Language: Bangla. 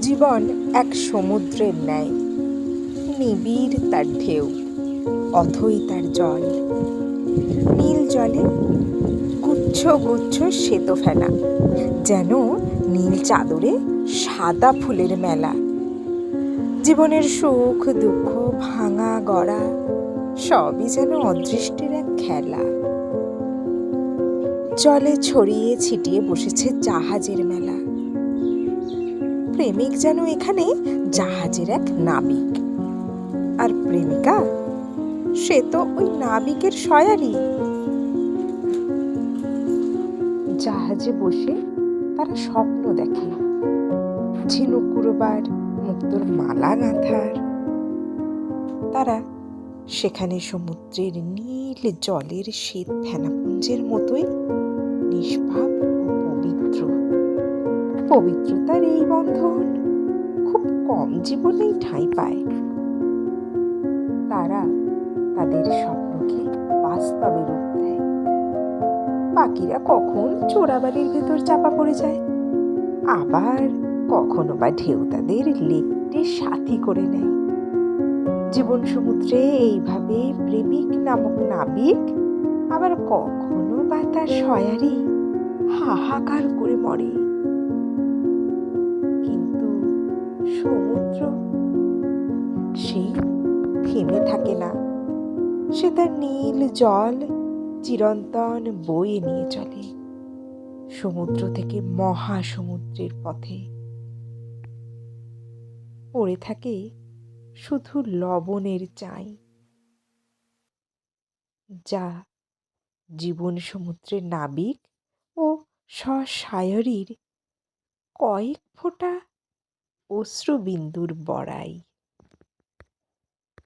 জীবন এক সমুদ্রের ন্যায়। নিবিড় তার ঢেউ, অথই তার জল। নীল জলে গুচ্ছ গুচ্ছ শ্বেত ফেনা, যেন নীল চাদরে সাদা ফুলের মেলা। জীবনের সুখ, দুঃখ, ভাঙা, গড়া, সবই যেন অদৃষ্টের এক খেলা। জলে ছড়িয়ে ছিটিয়ে বসেছে জাহাজের মেলা। প্রেমিক যেন এখানে জাহাজের এক নাবিক। আর প্রেমিকা? সে তো ওই নাবিকের সয়ারি। জাহাজে বসে তারা স্বপ্ন দেখে। ঝিনুক কুড়োবার মুক্তোর মালা গাঁথার। তারা সেখানে সমুদ্রের নীল জলের শ্বেত ফেনাপুঞ্জের মতোই নিষ্পাপ পবিত্রতার এই বন্ধন খুব কম জীবনেই ঠাঁই পায়। তারা তাদের স্বপ্নকে বাস্তবে রূপ দেয়। পাখিরা কখন চোরাবাড়ির ভেতর চাপা পড়ে যায়, আবার কখনো বা ঢেউ তাদের লেপটে সাথী করে নেয়। জীবন সমুদ্রে এইভাবে প্রেমিক নামক নাবিক আবার কখনো বা তার সয়ারি হাহাকার করে মরে। সমুদ্র। সেই থেমে থাকে না। সে তার নীল জল চিরন্তন বয়ে নিয়ে চলে। সমুদ্র থেকে মহাসমুদ্রের পথে। পড়ে থাকে শুধু লবণের চাই। যা জীবন সমুদ্রের নাবিক ও সসায়রীর কয়েক ফোঁটা অশ্রুবিন্দুর বড়াই।